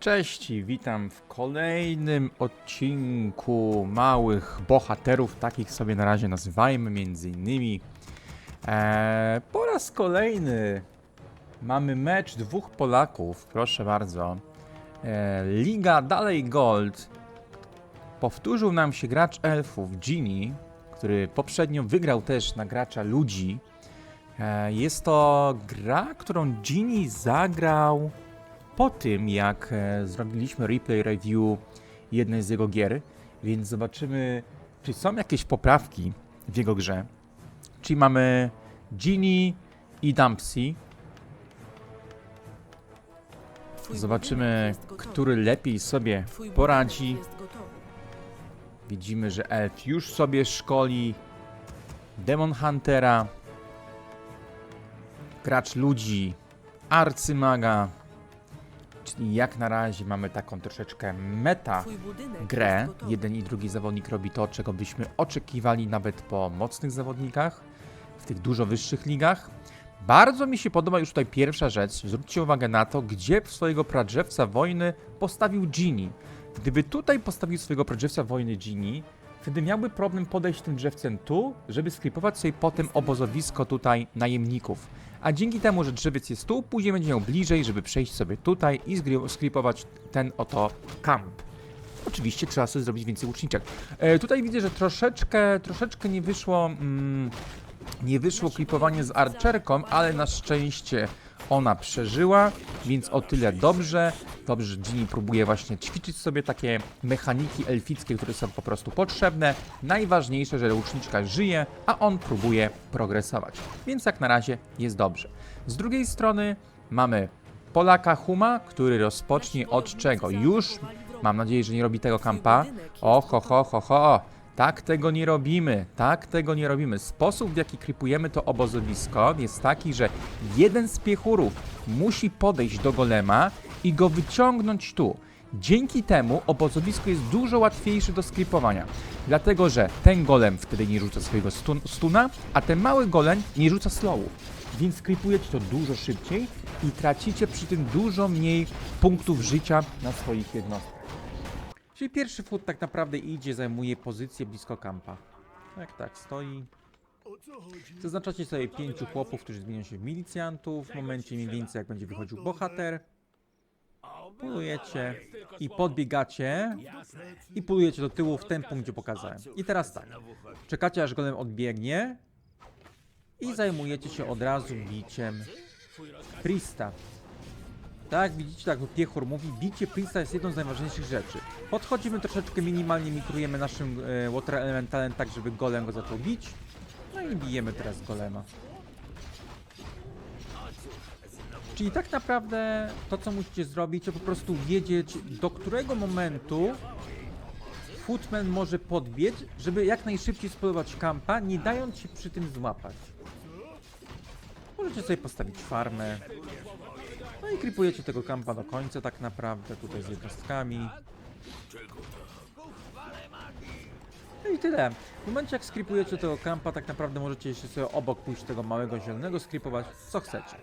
Cześć witam w kolejnym odcinku małych bohaterów, takich sobie na razie nazywajmy, między innymi. Eee, po raz kolejny mamy mecz dwóch Polaków, proszę bardzo. Eee, Liga dalej Gold. Powtórzył nam się gracz elfów, Gini, który poprzednio wygrał też na gracza ludzi. Eee, jest to gra, którą Gini zagrał po tym, jak e, zrobiliśmy replay review jednej z jego gier, więc zobaczymy, czy są jakieś poprawki w jego grze. Czyli mamy Genie i Dumpsy. Zobaczymy, który lepiej sobie poradzi. Widzimy, że Elf już sobie szkoli Demon Huntera, gracz ludzi, arcymaga, czyli jak na razie mamy taką troszeczkę meta grę. Jeden i drugi zawodnik robi to, czego byśmy oczekiwali nawet po mocnych zawodnikach w tych dużo wyższych ligach. Bardzo mi się podoba już tutaj pierwsza rzecz. Zwróćcie uwagę na to, gdzie swojego pradrzewca wojny postawił Gini. Gdyby tutaj postawił swojego pradrzewca wojny Gini, wtedy miałby problem podejść tym drzewcem tu, żeby sklipować sobie potem obozowisko tutaj najemników. A dzięki temu, że drzewiec jest tu, później będzie miał bliżej, żeby przejść sobie tutaj i sklipować ten oto kamp. Oczywiście trzeba sobie zrobić więcej łuczniczek. E, tutaj widzę, że troszeczkę, troszeczkę nie wyszło, mm, nie wyszło klipowanie z archerką, ale na szczęście ona przeżyła, więc o tyle dobrze. Dobrze, Ginny próbuje właśnie ćwiczyć sobie takie mechaniki elfickie, które są po prostu potrzebne. Najważniejsze, że łuczniczka żyje, a on próbuje progresować. Więc jak na razie jest dobrze. Z drugiej strony mamy Polaka Huma, który rozpocznie od czego? Już, mam nadzieję, że nie robi tego kampa. O, ho, ho, ho, ho. Tak tego nie robimy, tak tego nie robimy. Sposób, w jaki kripujemy to obozowisko jest taki, że jeden z piechurów musi podejść do golema i go wyciągnąć tu. Dzięki temu obozowisko jest dużo łatwiejsze do skripowania. Dlatego, że ten golem wtedy nie rzuca swojego stun stuna, a ten mały golem nie rzuca slowu. Więc skripujecie to dużo szybciej i tracicie przy tym dużo mniej punktów życia na swoich jednostkach. Czyli pierwszy foot tak naprawdę idzie, zajmuje pozycję blisko kampa. Tak, tak, stoi. Zaznaczacie sobie pięciu chłopów, którzy zmienią się w milicjantów. W momencie mniej więcej jak będzie wychodził bohater. Pulujecie i podbiegacie i pulujecie do tyłu w ten punkt, gdzie pokazałem. I teraz tak, czekacie aż golem odbiegnie i zajmujecie się od razu biciem Prista. Tak, widzicie, tak jak Piechur mówi, bicie Prista jest jedną z najważniejszych rzeczy. Podchodzimy troszeczkę minimalnie, mikrujemy naszym e, Water Elementalem tak, żeby golem go zaczął bić. No i bijemy teraz golema. Czyli tak naprawdę to, co musicie zrobić, to po prostu wiedzieć, do którego momentu Footman może podbiec, żeby jak najszybciej spływać kampa, nie dając się przy tym złapać. Możecie sobie postawić farmę. No i kripujecie tego kampa do końca tak naprawdę, tutaj z jednostkami. No i tyle. W momencie jak skripujecie tego kampa, tak naprawdę możecie jeszcze sobie obok pójść tego małego zielonego skripować, co chcecie.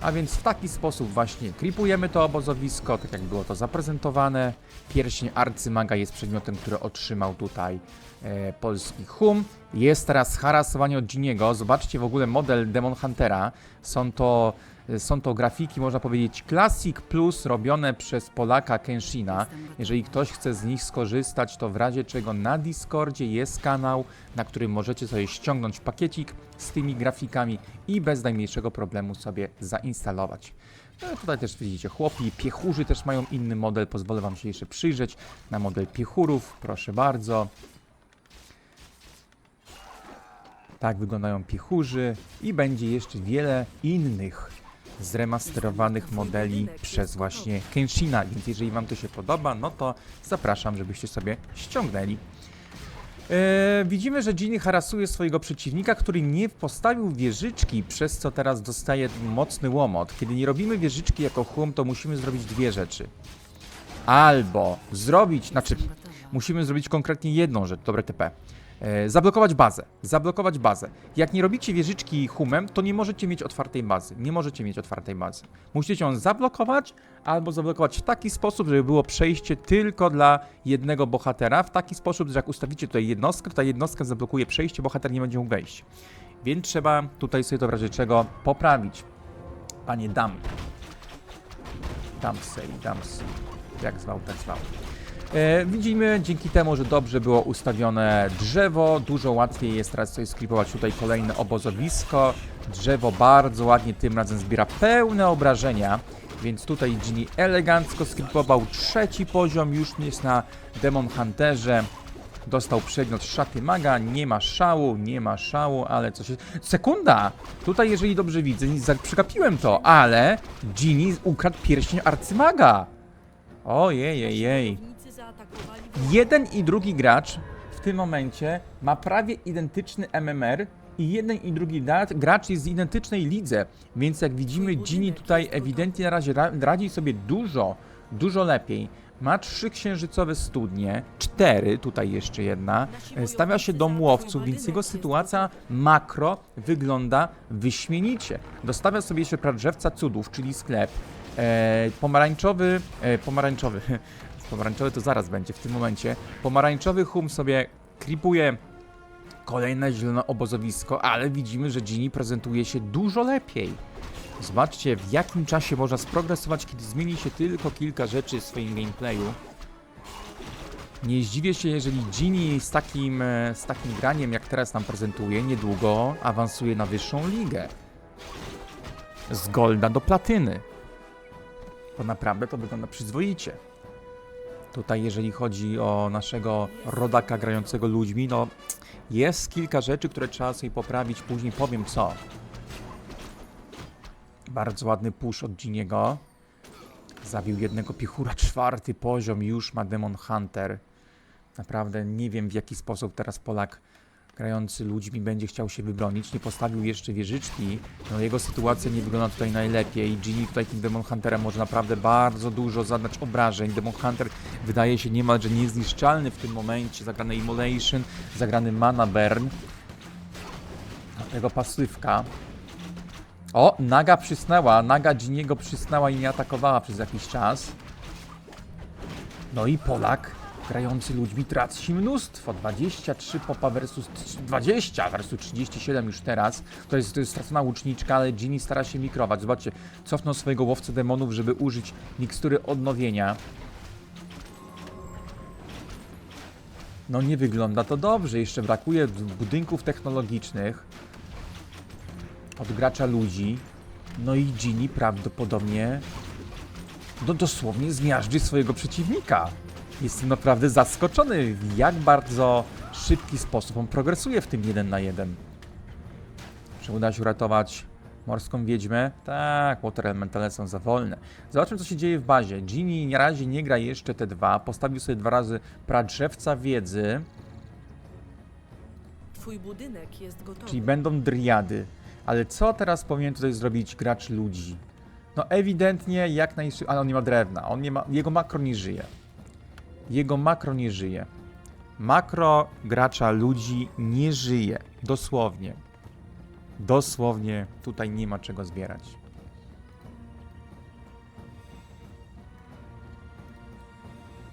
A więc w taki sposób właśnie kripujemy to obozowisko, tak jak było to zaprezentowane. Pierścień arcymaga jest przedmiotem, który otrzymał tutaj e, polski hum. Jest teraz harasowanie od Giniego. Zobaczcie w ogóle model Demon Huntera. Są to, są to grafiki, można powiedzieć, Classic Plus robione przez Polaka Kenshina. Jeżeli ktoś chce z nich skorzystać, to w razie czego na Discordzie jest kanał, na którym możecie sobie ściągnąć pakiecik z tymi grafikami i bez najmniejszego problemu sobie zainstalować. No, tutaj też widzicie, chłopi, piechurzy też mają inny model, pozwolę Wam się jeszcze przyjrzeć na model piechurów, proszę bardzo. Tak wyglądają piechurzy i będzie jeszcze wiele innych zremasterowanych modeli przez właśnie Kenshina, więc jeżeli Wam to się podoba, no to zapraszam, żebyście sobie ściągnęli. E, widzimy, że Ginny harasuje swojego przeciwnika, który nie postawił wieżyczki, przez co teraz dostaje mocny łomot. Kiedy nie robimy wieżyczki jako hum, to musimy zrobić dwie rzeczy. Albo zrobić, znaczy musimy zrobić konkretnie jedną rzecz, dobre TP. E, zablokować bazę. Zablokować bazę. Jak nie robicie wieżyczki humem, to nie możecie mieć otwartej bazy. Nie możecie mieć otwartej bazy. Musicie ją zablokować albo zablokować w taki sposób, żeby było przejście tylko dla jednego bohatera. W taki sposób, że jak ustawicie tutaj jednostkę, to ta jednostka zablokuje przejście, bohater nie będzie mógł wejść. Więc trzeba tutaj sobie to w razie czego poprawić. Panie Dam. Damsey, Damsey. Jak zwał, tak zwał. E, widzimy dzięki temu, że dobrze było ustawione drzewo, dużo łatwiej jest teraz sobie sklipować tutaj kolejne obozowisko. Drzewo bardzo ładnie tym razem zbiera pełne obrażenia, więc tutaj Ginny elegancko sklipował trzeci poziom, już jest na Demon Hunterze. Dostał przedmiot szaty maga, nie ma szału, nie ma szału, ale coś jest... Sekunda! Tutaj, jeżeli dobrze widzę, przegapiłem to, ale Ginny ukradł pierścień arcymaga. Ojej, jej, jej. Jeden i drugi gracz w tym momencie ma prawie identyczny MMR i jeden i drugi gra- gracz jest w identycznej lidze, więc jak widzimy Ginny tutaj ewidentnie na razie ra- radzi sobie dużo, dużo lepiej. Ma trzy księżycowe studnie, cztery, tutaj jeszcze jedna, e, stawia się do łowców, więc jego sytuacja makro wygląda wyśmienicie. Dostawia sobie jeszcze pradrzewca cudów, czyli sklep, e, pomarańczowy, e, pomarańczowy, Pomarańczowy to zaraz będzie w tym momencie. Pomarańczowy hum sobie klipuje kolejne zielone obozowisko, ale widzimy, że Ginny prezentuje się dużo lepiej. Zobaczcie, w jakim czasie można sprogresować, kiedy zmieni się tylko kilka rzeczy w swoim gameplayu. Nie zdziwię się, jeżeli Ginny z takim, e, z takim graniem, jak teraz nam prezentuje, niedługo awansuje na wyższą ligę. Z golda do platyny. Bo naprawdę to wygląda przyzwoicie. Tutaj, jeżeli chodzi o naszego rodaka grającego ludźmi, no jest kilka rzeczy, które trzeba sobie poprawić, później powiem co. Bardzo ładny push od Giniego. Zabił jednego piechura, czwarty poziom, już ma Demon Hunter. Naprawdę nie wiem w jaki sposób teraz Polak grający ludźmi będzie chciał się wybronić. Nie postawił jeszcze wieżyczki. No jego sytuacja nie wygląda tutaj najlepiej. Ginny tutaj tym Demon Hunterem może naprawdę bardzo dużo zadać obrażeń. Demon Hunter wydaje się niemalże niezniszczalny w tym momencie. Zagrany Immolation, zagrany Mana Burn. Dlatego pasywka. O, Naga przysnęła. Naga Giniego przysnęła i nie atakowała przez jakiś czas. No i Polak grający ludźmi traci mnóstwo. 23 popa versus 20 versus 37 już teraz. To jest, to jest stracona łuczniczka, ale Ginny stara się mikrować. Zobaczcie, cofnął swojego łowcę demonów, żeby użyć mikstury odnowienia. No nie wygląda to dobrze. Jeszcze brakuje budynków technologicznych od gracza ludzi. No i Ginny prawdopodobnie no dosłownie zmiażdży swojego przeciwnika. Jestem naprawdę zaskoczony, w jak bardzo szybki sposób on progresuje w tym 1 na 1. Czy uda się uratować morską wiedźmę? Tak, Water Elementale są za wolne. Zobaczmy, co się dzieje w bazie. Ginny na razie nie gra jeszcze T2, postawił sobie dwa razy pradrzewca wiedzy, Twój budynek jest gotowy. czyli będą driady. Ale co teraz powinien tutaj zrobić gracz ludzi? No ewidentnie jak najszybciej, ale on nie ma drewna, on nie ma, jego makro nie żyje. Jego makro nie żyje. Makro gracza ludzi nie żyje. Dosłownie. Dosłownie tutaj nie ma czego zbierać.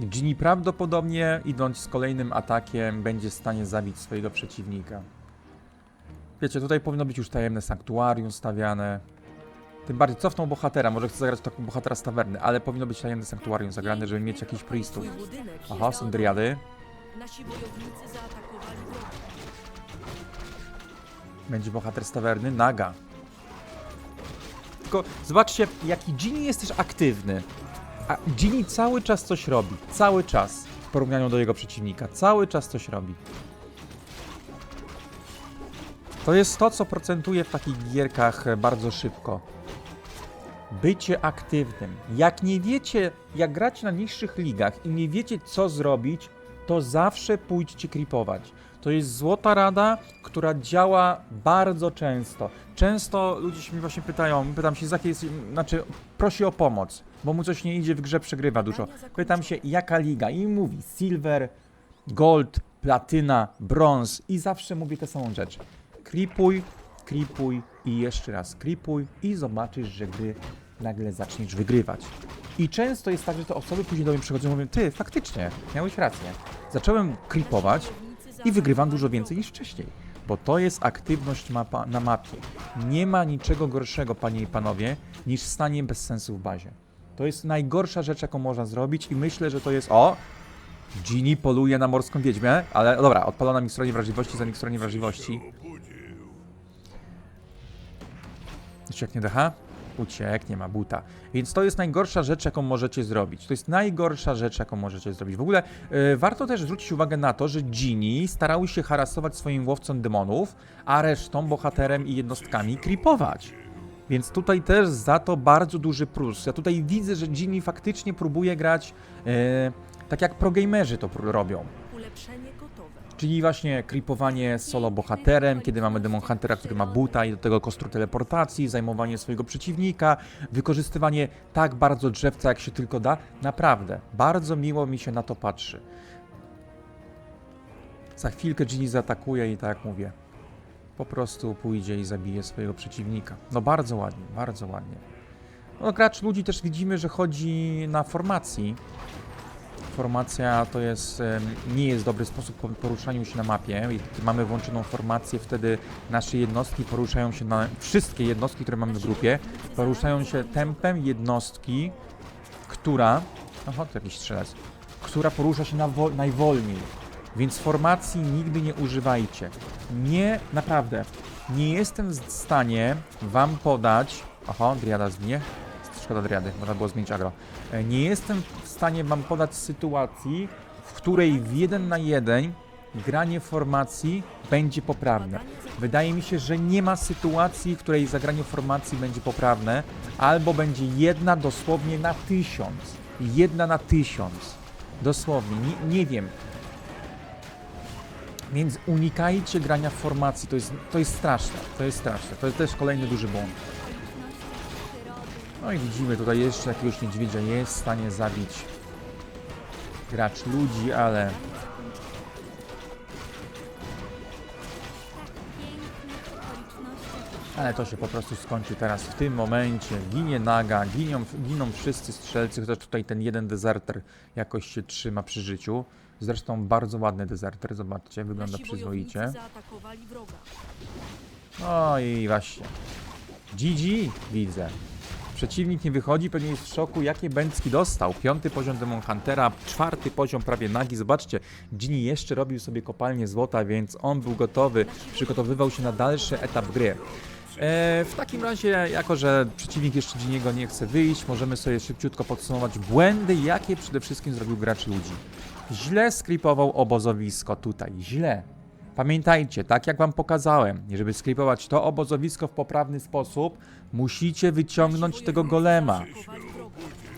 Ginny prawdopodobnie idąc z kolejnym atakiem będzie w stanie zabić swojego przeciwnika. Wiecie, tutaj powinno być już tajemne sanktuarium stawiane. Tym bardziej cofną bohatera, może chcę zagrać taką bohatera z tawerny, ale powinno być tajemne sanktuarium zagrane, żeby mieć jakichś priestów. Aha, są driady. Będzie bohater z tawerny, naga. Tylko zobaczcie, jaki Ginny jest też aktywny. A Ginny cały czas coś robi. Cały czas. W porównaniu do jego przeciwnika. Cały czas coś robi. To jest to, co procentuje w takich gierkach bardzo szybko. Bycie aktywnym. Jak nie wiecie, jak grać na niższych ligach i nie wiecie, co zrobić, to zawsze pójdźcie kripować. To jest złota rada, która działa bardzo często. Często ludzie się mnie właśnie pytają, pytam się z jakiej jest, znaczy prosi o pomoc, bo mu coś nie idzie w grze, przegrywa dużo. Pytam się jaka liga i mówi silver, gold, platyna, brąz i zawsze mówię tę samą rzecz. Klipuj, klipuj i jeszcze raz klipuj i zobaczysz, że gry nagle zaczniesz wygrywać. I często jest tak, że te osoby później do mnie przychodzą i mówią, ty, faktycznie, miałeś rację. Zacząłem klipować i wygrywam dużo więcej niż wcześniej. Bo to jest aktywność mapa, na mapie. Nie ma niczego gorszego, panie i panowie, niż stanie bez sensu w bazie. To jest najgorsza rzecz, jaką można zrobić i myślę, że to jest... O! Genie poluje na morską wiedźmę, ale dobra, odpalona mi stronie wrażliwości za stronie wrażliwości. Ucieknie decha? Ucieknie, ma buta. Więc to jest najgorsza rzecz, jaką możecie zrobić. To jest najgorsza rzecz, jaką możecie zrobić. W ogóle e, warto też zwrócić uwagę na to, że Genie starały się harasować swoim łowcom demonów, a resztą, bohaterem i jednostkami creepować. Więc tutaj też za to bardzo duży plus. Ja tutaj widzę, że Genie faktycznie próbuje grać e, tak jak progamerzy to robią. Ulepszenie. Czyli właśnie creepowanie solo bohaterem, kiedy mamy Demon Huntera, który ma buta i do tego kostru teleportacji, zajmowanie swojego przeciwnika, wykorzystywanie tak bardzo drzewca, jak się tylko da. Naprawdę, bardzo miło mi się na to patrzy. Za chwilkę Ginny zaatakuje i tak jak mówię, po prostu pójdzie i zabije swojego przeciwnika. No bardzo ładnie, bardzo ładnie. No gracz ludzi też widzimy, że chodzi na formacji, Formacja to jest, nie jest dobry sposób po poruszaniu się na mapie. Mamy włączoną formację, wtedy nasze jednostki poruszają się na. Wszystkie jednostki, które mamy w grupie, poruszają się tempem jednostki, która. Oho, to jakiś strzelec. Która porusza się na wo- najwolniej. Więc formacji nigdy nie używajcie. Nie, naprawdę. Nie jestem w stanie wam podać. Oho, Driada zginie. Szkoda Driady, można było zmienić agro. E, Nie jestem w stanie wam podać sytuacji, w której w jeden na jeden granie formacji będzie poprawne. Wydaje mi się, że nie ma sytuacji, w której zagranie formacji będzie poprawne, albo będzie jedna dosłownie na tysiąc. Jedna na tysiąc. Dosłownie, nie, nie wiem. Więc unikajcie grania formacji, to jest, to jest straszne, to jest straszne. To jest też kolejny duży błąd. No i widzimy tutaj jeszcze jakiegoś niedźwiedzia jest w stanie zabić gracz ludzi, ale ale to się po prostu skończy teraz w tym momencie. Ginie naga, giną, giną wszyscy strzelcy, chociaż tutaj ten jeden dezerter jakoś się trzyma przy życiu. Zresztą bardzo ładny dezerter, zobaczcie, wygląda Nasi przyzwoicie. No i właśnie. GG widzę. Przeciwnik nie wychodzi, pewnie jest w szoku, jakie bęcki dostał. Piąty poziom Demon Huntera, czwarty poziom prawie nagi. Zobaczcie, Ginny jeszcze robił sobie kopalnię złota, więc on był gotowy, przygotowywał się na dalszy etap gry. E, w takim razie, jako że przeciwnik jeszcze Giniego nie chce wyjść, możemy sobie szybciutko podsumować błędy, jakie przede wszystkim zrobił gracz ludzi. Źle sklipował obozowisko tutaj, źle. Pamiętajcie, tak jak wam pokazałem, żeby sklipować to obozowisko w poprawny sposób, musicie wyciągnąć tego golema.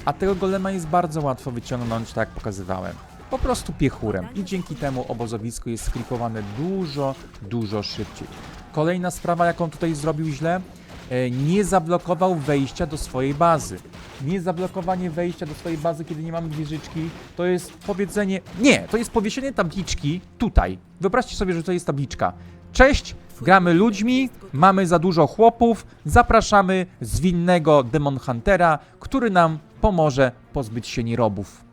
A tego golema jest bardzo łatwo wyciągnąć, tak jak pokazywałem. Po prostu piechurem i dzięki temu obozowisko jest sklipowane dużo, dużo szybciej. Kolejna sprawa, jaką tutaj zrobił źle, nie zablokował wejścia do swojej bazy. Nie zablokowanie wejścia do swojej bazy, kiedy nie mamy wieżyczki, to jest powiedzenie... Nie, to jest powieszenie tabliczki tutaj. Wyobraźcie sobie, że to jest tabliczka. Cześć, gramy ludźmi, mamy za dużo chłopów, zapraszamy zwinnego Demon Huntera, który nam pomoże pozbyć się nierobów.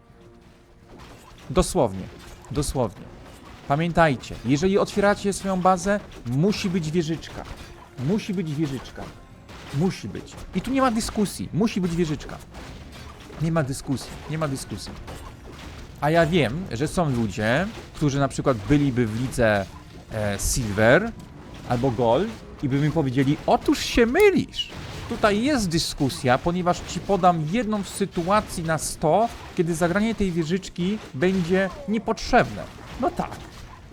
Dosłownie, dosłownie. Pamiętajcie, jeżeli otwieracie swoją bazę, musi być wieżyczka. Musi być wieżyczka. Musi być. I tu nie ma dyskusji. Musi być wieżyczka. Nie ma dyskusji. Nie ma dyskusji. A ja wiem, że są ludzie, którzy na przykład byliby w lidze e, Silver albo Gold i by mi powiedzieli, otóż się mylisz. Tutaj jest dyskusja, ponieważ ci podam jedną z sytuacji na 100, kiedy zagranie tej wieżyczki będzie niepotrzebne. No tak,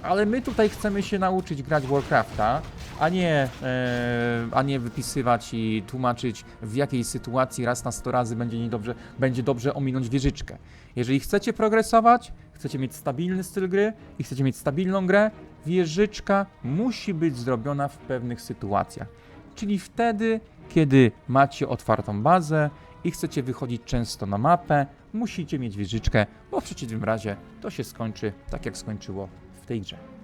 ale my tutaj chcemy się nauczyć grać Warcrafta, a nie, e, a nie wypisywać i tłumaczyć w jakiej sytuacji raz na 100 razy będzie, niedobrze, będzie dobrze ominąć wieżyczkę. Jeżeli chcecie progresować, chcecie mieć stabilny styl gry i chcecie mieć stabilną grę, wieżyczka musi być zrobiona w pewnych sytuacjach. Czyli wtedy, kiedy macie otwartą bazę i chcecie wychodzić często na mapę, musicie mieć wieżyczkę, bo w przeciwnym razie to się skończy tak jak skończyło w tej grze.